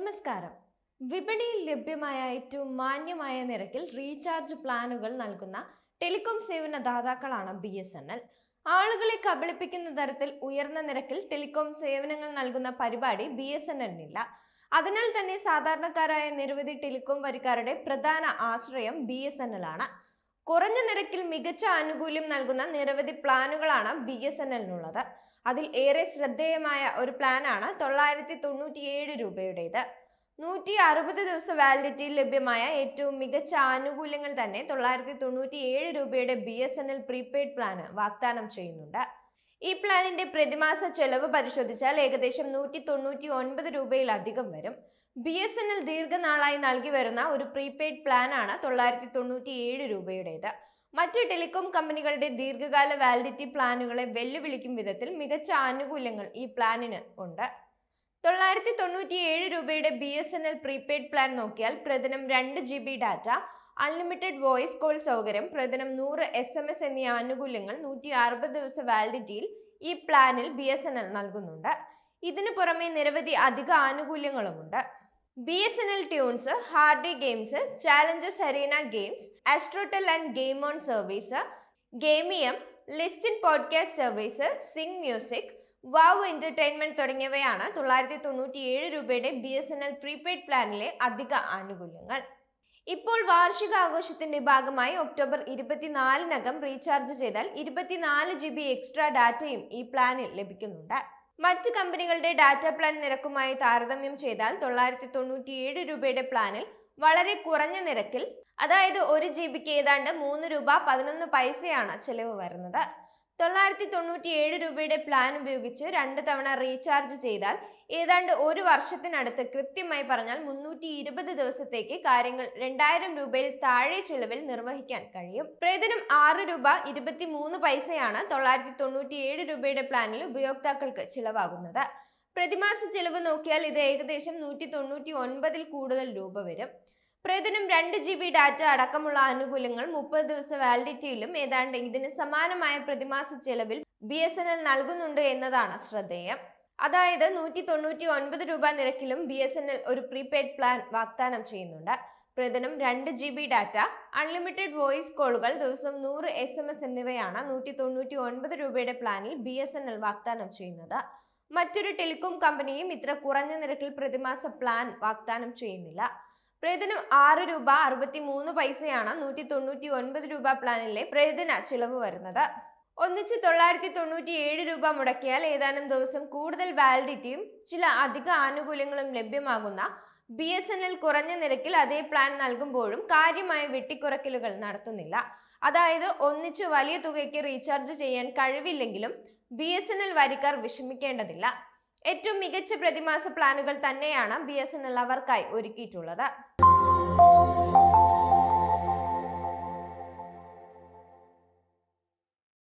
നമസ്കാരം. വിപണിയിൽ ലഭ്യമായ ഏറ്റവും മാന്യമായ നിരക്കിൽ റീചാർജ് പ്ലാനുകൾ നൽകുന്ന ടെലികോം സേവന ദാതാക്കളാണ് ബി എസ് എൻ എൽ. ആളുകളെ കബളിപ്പിക്കുന്ന തരത്തിൽ ഉയർന്ന നിരക്കിൽ ടെലികോം സേവനങ്ങൾ നൽകുന്ന പരിപാടി ബി എസ് എൻ എല്ലിനില്ല. അതിനാൽ തന്നെ സാധാരണക്കാരായ നിരവധി ടെലികോം വരിക്കാരുടെ പ്രധാന ആശ്രയം ബി എസ് എൻ എൽ ആണ്. കുറഞ്ഞ നിരക്കിൽ മികച്ച ആനുകൂല്യം നൽകുന്ന നിരവധി പ്ലാനുകളാണ് ബി എസ് എൻ എല്ലിനുള്ളത്. അതിൽ ഏറെ ശ്രദ്ധേയമായ ഒരു പ്ലാനാണ് തൊള്ളായിരത്തി തൊണ്ണൂറ്റിയേഴ് രൂപയുടേത്. നൂറ്റി അറുപത് ദിവസം വാലിഡിറ്റിയിൽ ലഭ്യമായ ഏറ്റവും മികച്ച ആനുകൂല്യങ്ങൾ തന്നെ തൊള്ളായിരത്തി തൊണ്ണൂറ്റി ഏഴ് രൂപയുടെ B S N L prepaid plan വാഗ്ദാനം ചെയ്യുന്നുണ്ട്. ഈ പ്ലാനിന്റെ പ്രതിമാസ ചെലവ് പരിശോധിച്ചാൽ ഏകദേശം നൂറ്റി തൊണ്ണൂറ്റി ഒൻപത് രൂപയിലധികം വരും. ബി എസ് എൻ എൽ ദീർഘനാളായി നൽകി വരുന്ന ഒരു പ്രീപെയ്ഡ് പ്ലാനാണ് തൊള്ളായിരത്തി തൊണ്ണൂറ്റി ഏഴ് രൂപയുടേത്. മറ്റ് ടെലികോം കമ്പനികളുടെ ദീർഘകാല വാലിഡിറ്റി പ്ലാനുകളെ വെല്ലുവിളിക്കും വിധത്തിൽ മികച്ച ആനുകൂല്യങ്ങൾ ഈ പ്ലാനിന് ഉണ്ട്. തൊള്ളായിരത്തി തൊണ്ണൂറ്റി ഏഴ് രൂപയുടെ B S N L prepaid plan നോക്കിയാൽ പ്രതിദിനം രണ്ട് G B data unlimited voice call സൗകര്യം പ്രതിദിനം നൂറ് എസ് എം എസ് എന്നീ ആനുകൂല്യങ്ങൾ നൂറ്റി അറുപത് ദിവസ വാലിഡിറ്റിയിൽ ഈ പ്ലാനിൽ ബി എസ് എൻ എൽ നൽകുന്നുണ്ട്. ഇതിനു പുറമെ നിരവധി അധിക ആനുകൂല്യങ്ങളുമുണ്ട്. B S N L tunes Hardy games challenges arena games Astrotell and game on service Gameium listen podcast service Zing music Wow entertainment തുടങ്ങിയവയാണ് തൊള്ളായിരത്തി തൊണ്ണൂറ്റി ഏഴ് രൂപയുടെ B S N L prepaid പ്ലാനിലെ അധിക ആനുകൂല്യങ്ങൾ. ഇപ്പോൾ വാർഷിക ആഘോഷത്തിന്റെ ഭാഗമായി ഒക്ടോബർ ഇരുപത്തിനാലിനകം റീചാർജ് ചെയ്താൽ ഇരുപത്തിനാല് ജി ബി എക്സ്ട്രാ ഡാറ്റയും ഈ പ്ലാനിൽ ലഭിക്കുന്നുണ്ട്. മറ്റ് കമ്പനികളുടെ ഡാറ്റ പ്ലാൻ നിരക്കുമായി താരതമ്യം ചെയ്താൽ തൊള്ളായിരത്തി തൊണ്ണൂറ്റിയേഴ് രൂപയുടെ പ്ലാനിൽ വളരെ കുറഞ്ഞ നിരക്കിൽ അതായത് ഒരു ജി ബിക്ക് ഏതാണ്ട് മൂന്ന് രൂപ പതിനൊന്ന് പൈസയാണ് ചെലവ് വരുന്നത്. തൊള്ളായിരത്തി തൊണ്ണൂറ്റി ഏഴ് രൂപയുടെ പ്ലാൻ ഉപയോഗിച്ച് രണ്ട് തവണ റീചാർജ് ചെയ്താൽ ഏതാണ്ട് ഒരു വർഷത്തിനടുത്ത് കൃത്യമായി പറഞ്ഞാൽ മുന്നൂറ്റി ഇരുപത് ദിവസത്തേക്ക് കാര്യങ്ങൾ രണ്ടായിരം രൂപയിൽ താഴെ ചെലവിൽ നിർവഹിക്കാൻ കഴിയും. പ്രതിദിനം ആറ് രൂപ ഇരുപത്തി മൂന്ന് പൈസയാണ് തൊള്ളായിരത്തി തൊണ്ണൂറ്റി ഏഴ് രൂപയുടെ പ്ലാനിൽ ഉപയോക്താക്കൾക്ക് ചിലവാകുന്നത്. പ്രതിമാസ ചിലവ് നോക്കിയാൽ ഇത് ഏകദേശം നൂറ്റി തൊണ്ണൂറ്റി ഒൻപതിൽ കൂടുതൽ രൂപ വരും. പ്രതിദിനം രണ്ട് ജി ബി ഡാറ്റ അടക്കമുള്ള ആനുകൂല്യങ്ങൾ മുപ്പത് ദിവസ വാലിഡിറ്റിയിലും ഏതാണ്ട് ഇതിന് സമാനമായ പ്രതിമാസ ചെലവിൽ ബി എസ് എൻ എൽ നൽകുന്നുണ്ട് എന്നതാണ് ശ്രദ്ധേയം. അതായത് നൂറ്റി തൊണ്ണൂറ്റി ഒൻപത് രൂപ നിരക്കിലും ബി എസ് എൻ എൽ ഒരു പ്രീപെയ്ഡ് പ്ലാൻ വാഗ്ദാനം ചെയ്യുന്നുണ്ട്. പ്രതിദിനം രണ്ട് G B data unlimited voice കോളുകൾ ദിവസം നൂറ് എസ് എം എസ് എന്നിവയാണ് നൂറ്റി തൊണ്ണൂറ്റി ഒൻപത് രൂപയുടെ പ്ലാനിൽ ബി എസ് എൻ എൽ വാഗ്ദാനം ചെയ്യുന്നത്. മറ്റൊരു ടെലികോം കമ്പനിയും ഇത്ര കുറഞ്ഞ നിരക്കിൽ പ്രതിമാസ പ്ലാൻ വാഗ്ദാനം ചെയ്യുന്നില്ല. പ്രതിദിനം ആറ് രൂപ അറുപത്തി മൂന്ന് പൈസയാണ് നൂറ്റി തൊണ്ണൂറ്റി ഒൻപത് രൂപ പ്ലാനിലെ പ്രതിദിന ചിലവ് വരുന്നത്. ഒന്നിച്ച് തൊള്ളായിരത്തി തൊണ്ണൂറ്റി ഏഴ് രൂപ മുടക്കിയാൽ ഏതാനും ദിവസം കൂടുതൽ വാലിഡിറ്റിയും ചില അധിക ആനുകൂല്യങ്ങളും ലഭ്യമാകുന്ന ബി എസ് എൻ എൽ കുറഞ്ഞ നിരക്കിൽ അതേ പ്ലാൻ നൽകുമ്പോഴും കാര്യമായ വെട്ടിക്കുറക്കലുകൾ നടത്തുന്നില്ല. അതായത് ഒന്നിച്ച് വലിയ തുകയ്ക്ക് റീചാർജ് ചെയ്യാൻ കഴിവില്ലെങ്കിലും ബി എസ് എൻ എൽ വരിക്കാർ വിഷമിക്കേണ്ടതില്ല. ഏറ്റവും മികച്ച പ്രതിമാസ പ്ലാനുകൾ തന്നെയാണ് ബി എസ് എൻ എൽ അവർക്കായി ഒരുക്കിയിട്ടുള്ളത്.